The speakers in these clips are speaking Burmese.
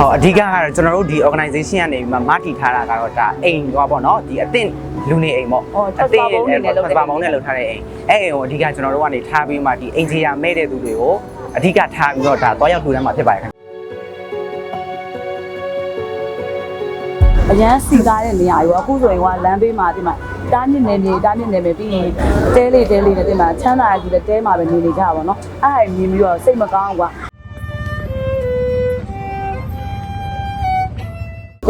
ဟောအဓိကကတော့ကျွန်တော်တို့ဒီ organization ကနေပြီးမှမတည်ထားတာကတော့ဒါအိမ်တော့ပေါ့နော်ဒီအသင့်လူနေအိမ်ပေါ့အော် transfer ပုံးနေနဲ့လုပ်တဲ့ transfer ပုံးနဲ့လုပ်ထားတဲ့အိမ်အဲ့အိမ်ကိုအဓိကကျွန်တော်တို့ကနေထားပြီးမှဒီအိမ်ကြီးရမဲ့တဲ့သူတွေကိုအဓိကထားပြီးတော့ဒါတွားရောက်ထူတန်းမှာဖြစ်ပါတယ်ခင်ဗျအရန်စီကားတဲ့နေရာရောအခုဆိုရင်ကလမ်းဘေးမှာဒီမှာတားမြင့်နေမြေတားမြင့်နေမြေပြီးရင်တဲလေးတဲလေးနဲ့ဒီမှာချမ်းသာရကြီးတဲ့တဲမှာပဲနေနေကြပါတော့အဲ့ဒါမြင်ပြီးတော့စိတ်မကောင်းကွာ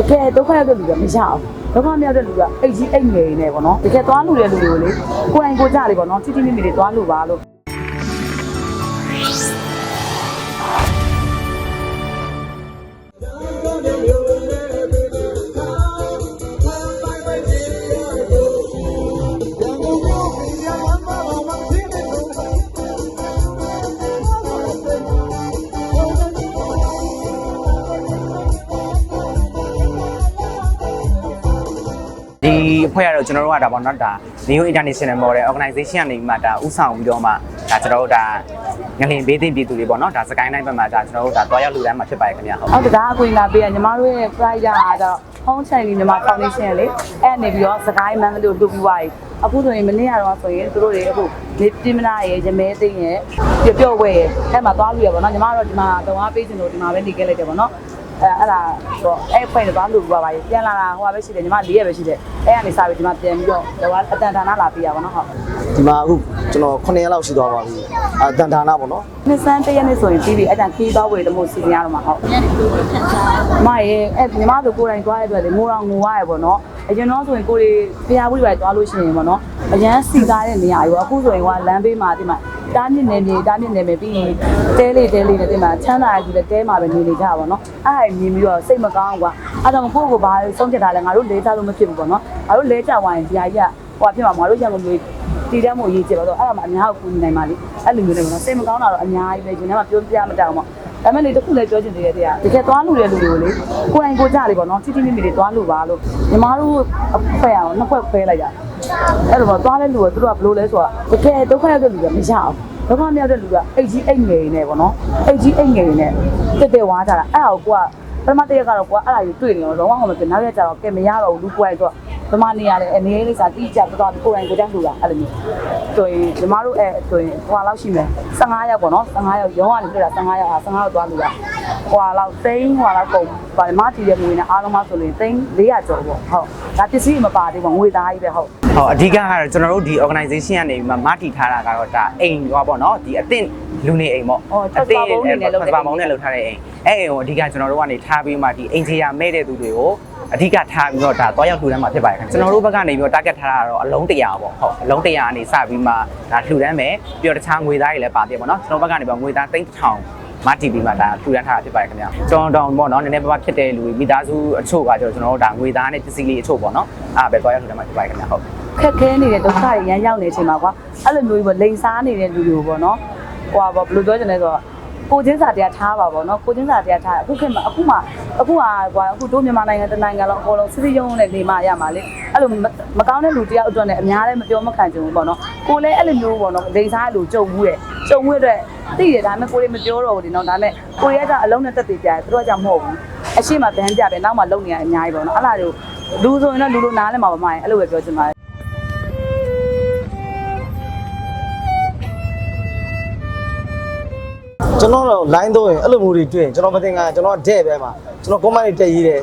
တကယ်ဒုက္ခရောက်တဲ့လူကမရအောင်ဒုက္ခမြောက်တဲ့လူကအိတ်ကြီးအိတ်ငယ်နေပေါ့နော်တကယ်သွားလူတဲ့လူတွေကိုလေကိုယ်တိုင်ကိုယ်ကြလေပေါ့နော်တိတိမိမိတွေသွားလူပါလို့ အဖွဲ့ကတော့ကျွန်တော်တို့ကဒါပေါ့နော်ဒါ Neo International Model Organization ကနေမှဒါဥဆောင်ပြီးတော့မှဒါကျွန်တော်တို့ဒါငလင်ဘေးသင့်ပြည်သူတွေပေါ့နော်ဒါစကိုင်းတိုင်းဘက်မှာဒါကျွန်တော်တို့ဒါတွားရောက်လူတန်းမှာဖြစ်ပါတယ်ခင်ဗျဟုတ်ဟုတ်ကဲ့ဒါအကွင်လာပေးရညီမတို့ရဲ့ pride ရာကတော့ home channel ညီမ foundation လေအဲ့နေပြီးတော့စကိုင်းမန်းတို့လုပ်ပြီးသွားပြီအခုဆိုရင်မနေ့ကတော့ဆိုရင်သူတို့တွေအခုနေပြင်းမနာရဲ့ရမဲသိန်းရဲ့ပျော့ပျော့ဝဲရဲ့အဲ့မှာသွားလို့ရပါတော့ညီမတို့ဒီမှာတော့အားပေးချင်လို့ဒီမှာပဲနေခဲ့လိုက်တယ်ပေါ့နော် အဲ့အဲ့ဒါတော့အဲ့ဖွင့်တော့လို့ပြောပါပြီပြန်လာတာဟိုကပဲရှိတယ်ညီမ၄ရက်ပဲရှိတယ်အဲ့ကနေစပြီးဒီမှာပြန်ပြီးတော့တော့အတန်ဒါနလာပေးရပါတော့ဟုတ်ဒီမှာအခုကျွန်တော်9ရက်လောက်ရှိသွားပါပြီအာတန်ဌာနပေါ့နော်နှစ်စန်းတစ်ရက်နေ့ဆိုရင်ပြီးပြီအဲ့ဒါခီးသွားဝယ်လို့မို့စီစဉ်ရတော့မှာဟုတ်မရဲ့အဲ့ညီမတို့ကိုယ်တိုင်သွားရတဲ့အတွက်လေမိုးတော်ငိုရရပေါ့နော်အရင်တော့ဆိုရင်ကိုယ်တွေဖျားဘူးတွေသွားလို့ရှိရင်ပေါ့နော်အရန်စီကားတဲ့နေရာရောအခုဆိုရင်ကလမ်းဘေးမှာဒီမှာ တားမြင့်နေမြေတားမြင့်နေမြေပြီးရင်တဲလေးတဲလေးနဲ့ဒီမှာချမ်းသာရကြီးတဲ့တဲမှာပဲနေနေကြပါတော့နော်အဲ့ဒါမြင်ပြီးတော့စိတ်မကောင်းကွာအဲ့တော့ကိုယ့်ကိုဘာဆုံးဖြတ်တာလဲငါတို့လေးစားလို့မဖြစ်ဘူးပေါ့နော်ငါတို့လဲကြဝိုင်းဒီဟာကြီးကဟိုဖြစ်မှာငါတို့ရံကုန်မျိုးတည်တတ်မှုရေးကြပါတော့အဲ့ဒါမှအများကိုကူညီနိုင်ပါလေအဲ့လိုမျိုးတွေပေါ့နော်စိတ်မကောင်းတာတော့အများကြီးပဲရှင်ထဲမှာပြောပြမတတ်အောင်ပေါ့ဒါမဲ့လေတခုလည်းပြောချင်သေးတယ်တရားတကယ်သွားလူတဲ့လူတွေကိုလေကိုယ်တိုင်ကိုယ်ကြလေပေါ့နော်တိတိမိမိတွေသွားလူပါလို့ညီမတို့အဖွဲအောင်နှစ်ခွက်ခွဲလိုက်တာ အဲ့လိုပေါ့သွားတဲ့လူကသူတို့ကဘယ်လိုလဲဆိုတာတကယ်ဒုက္ခရောက်တဲ့လူကမရအောင်ဒုက္ခမြောက်တဲ့လူကအိတ်ကြီးအိတ်ငယ်နေပေါ့နော်အိတ်ကြီးအိတ်ငယ်နေတက်တက်ဝါကြတာအဲ့ဒါကိုကိုကပထမတစ်ရက်ကတော့ကိုကအဲ့ဒါကြီးတွေ့နေတော့လုံးဝမဖြစ်နောက်ရက်ကျတော့ကဲမရတော့ဘူးလူကိုယ်တိုင်ဆိုတော့ ဗမာနေရတယ်အနေလေးစားတိကျပြတော့ကိုယ်တိုင်ကိုယ်တိုင်လူတာအဲ့လိုမျိုးဆိုရင်ညီမတို့အဲ့ဆိုရင်ဟိုလောက်ရှိမယ်15ရောက်ပေါ့နော်15ရောက်ရုံးကနေပြတာ15ရောက်ဟာ15ရောက်သွားလူတာဟိုလောက်သိန်းဟိုလောက်ကုန်ဗမာတီတဲ့ငွေနဲ့အားလုံးမဆိုရင်သိန်း400ကျော်ပေါ့ဟုတ်ဒါပစ္စည်းမပါသေးဘူးငွေသားကြီးပဲဟုတ်ဟောအဓိကကတော့ကျွန်တော်တို့ဒီ organization ကနေပြီးမှမတည်ထားတာကတော့ဒါအိမ်တော့ပေါ့နော်ဒီအသင့်လူနေအိမ်ပေါ့အော် transfer ပုံးနေနဲ့လုပ်တဲ့ transfer ပုံးနဲ့လုပ်ထားတဲ့အိမ်အဲ့အိမ်ကိုအဓိကကျွန်တော်တို့ကနေထားပြီးမှဒီအိမ်ကြီးရမဲ့တဲ့သူတွေကို အဓိကထားပြီးတော့ဒါတွားရောက်ထူတန်းမှာဖြစ်ပါတယ်ခင်ဗျကျွန်တော်တို့ဘက်ကနေပြီးတော့ target ထားတာကတော့အလုံး100ပေါ့ဟုတ်အလုံး100ကနေစပြီးမှဒါထူတန်းမယ်ပြီးတော့တခြားငွေသားတွေလည်းပါသေးပေါ့နော်ကျွန်တော်ဘက်ကနေပြီးတော့ငွေသား3000မတီဗီမှာဒါထူတန်းထားတာဖြစ်ပါတယ်ခင်ဗျကျွန်တော်တောင်ပေါ့နော်နည်းနည်းပါးပါးဖြစ်တဲ့လူတွေမိသားစုအချို့ကကျွန်တော်တို့ဒါငွေသားနဲ့ပစ္စည်းလေးအချို့ပေါ့နော်အားပဲတွားရောက်ထူတန်းမှာဖြစ်ပါတယ်ခင်ဗျဟုတ်ခက်ခဲနေတဲ့ဒုက္ခတွေရမ်းရောက်နေတဲ့အချိန်မှာကွာအဲ့လိုမျိုးကြီးပေါ့လိန်စားနေတဲ့လူတွေကိုပေါ့နော်ဟိုပါဘယ်လိုပြောချင်လဲဆိုတော့ ကိုချင်းစာတရားထားပါပေါ့နော်ကိုချင်းစာတရားထားအခုခေတ်မှာအခုမှအခုဟာကွာအခုတို့မြန်မာနိုင်ငံတနိုင်ငံလုံးအကုန်လုံးစစ်စစ်ရုံးနဲ့နေမှရမှာလေအဲ့လိုမကောင်းတဲ့လူတယောက်အတွက်နဲ့အများလည်းမပြောမခံချင်ဘူးပေါ့နော်ကိုလည်းအဲ့လိုမျိုးပေါ့နော်လိန်စားလူကြုံဘူးတဲ့ကြုံဘူးတဲ့သိတယ်ဒါပေမဲ့ကိုလေးမပြောတော့ဘူးဒီနော်ဒါပေမဲ့ကိုရဲကအလုံးနဲ့တက်တည်ကြတယ်သူတို့ကမဟုတ်ဘူးအရှိမဘန်းကြပဲနောက်မှလုံနေရအများကြီးပေါ့နော်အဲ့လားတွေကိုလူဆိုရင်တော့လူလိုနားလဲမှာပါမရင်အဲ့လိုပဲပြောချင်ပါတယ် ကျွန်တော်တော့ line သုံးရင်အဲ့လိုမျိုးတွေတွေ့ရင်ကျွန်တော်မသိငါကျွန်တော်တဲ့ပဲမှာကျွန်တော် comment တွေတက်ရေးတယ်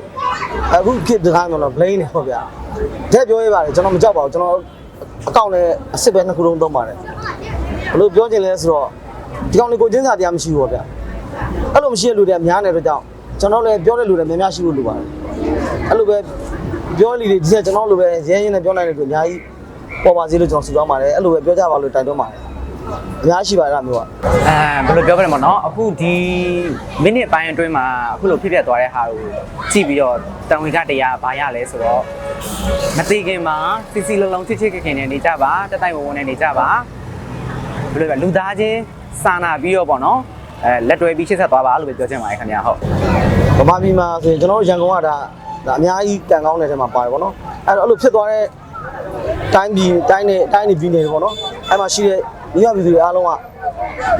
အခုခေတ်တကားတော့ blame နေပေါ့ဗျာတဲ့ပြောရပါတယ်ကျွန်တော်မကြောက်ပါဘူးကျွန်တော်အကောင့်နဲ့အစ်စ်ပဲနှစ်ခုလုံးသုံးပါတယ်ဘယ်လိုပြောချင်လဲဆိုတော့ဒီကောင်လေးကိုချင်းစာတရားမရှိဘူးပေါ့ဗျာအဲ့လိုမရှိတဲ့လူတွေများနေတဲ့အတွက်ကြောင့်ကျွန်တော်လည်းပြောတဲ့လူတွေများများရှိဖို့လိုပါတယ်အဲ့လိုပဲပြောလိတွေဒီကကျွန်တော်လိုပဲရင်းရင်းနဲ့ပြောနိုင်တဲ့လူအများကြီးပေါ်ပါစေလို့ကျွန်တော်ဆုတောင်းပါတယ်အဲ့လိုပဲပြောကြပါလို့တိုက်တွန်းပါတယ် အများရှိပါတယ်အဲ့လိုမျိုးကအဲဘယ်လိုပြောပြလဲမနော်အခုဒီမိနစ်ပိုင်းအတွင်းမှာအခုလိုဖြစ်ပျက်သွားတဲ့ဟာကိုကြည့်ပြီးတော့တန်ဝင်ကတရားဘာရလဲဆိုတော့မသိခင်မှာစီစီလုံးလုံးချစ်ချစ်ခင်ခင်နဲ့နေကြပါတက်တိုက်ဝဝနဲ့နေကြပါဘယ်လိုလဲလူသားချင်းစာနာပြီးတော့ပေါ့နော်အဲလက်တွဲပြီးချစ်ဆက်သွားပါလို့ပဲပြောချင်ပါတယ်ခင်ဗျာဟုတ်ဗမာပြည်မှာဆိုရင်ကျွန်တော်တို့ရန်ကုန်ကဒါဒါအများကြီးကံကောင်းတဲ့ထဲမှာပါတယ်ပေါ့နော်အဲ့တော့အဲ့လိုဖြစ်သွားတဲ့တိုင်းပြည်တိုင်းနဲ့တိုင်းနေပြည်နယ်တွေပေါ့နော်အဲ့မှာရှိတဲ့ မိဘပြည်သူတွေအားလုံးက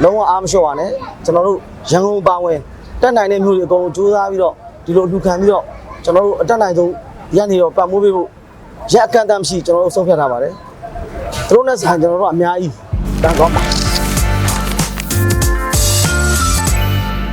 လုံးဝအားမလျှော့ပါနဲ့ကျွန်တော်တို့ရန်ကုန်ပါဝင်တက်နိုင်တဲ့မျိုးတွေအကုန်လုံးစူးစမ်းပြီးတော့ဒီလိုလူခံပြီးတော့ကျွန်တော်တို့အတက်နိုင်ဆုံးရက်နေတော့ပတ်မိုးပေးဖို့ရက်အကန့်အသတ်မရှိကျွန်တော်တို့ဆုံးဖြတ်ထားပါတယ်သူတို့နဲ့ဆိုင်ကျွန်တော်တို့အများကြီးတန်ကောင်းပါ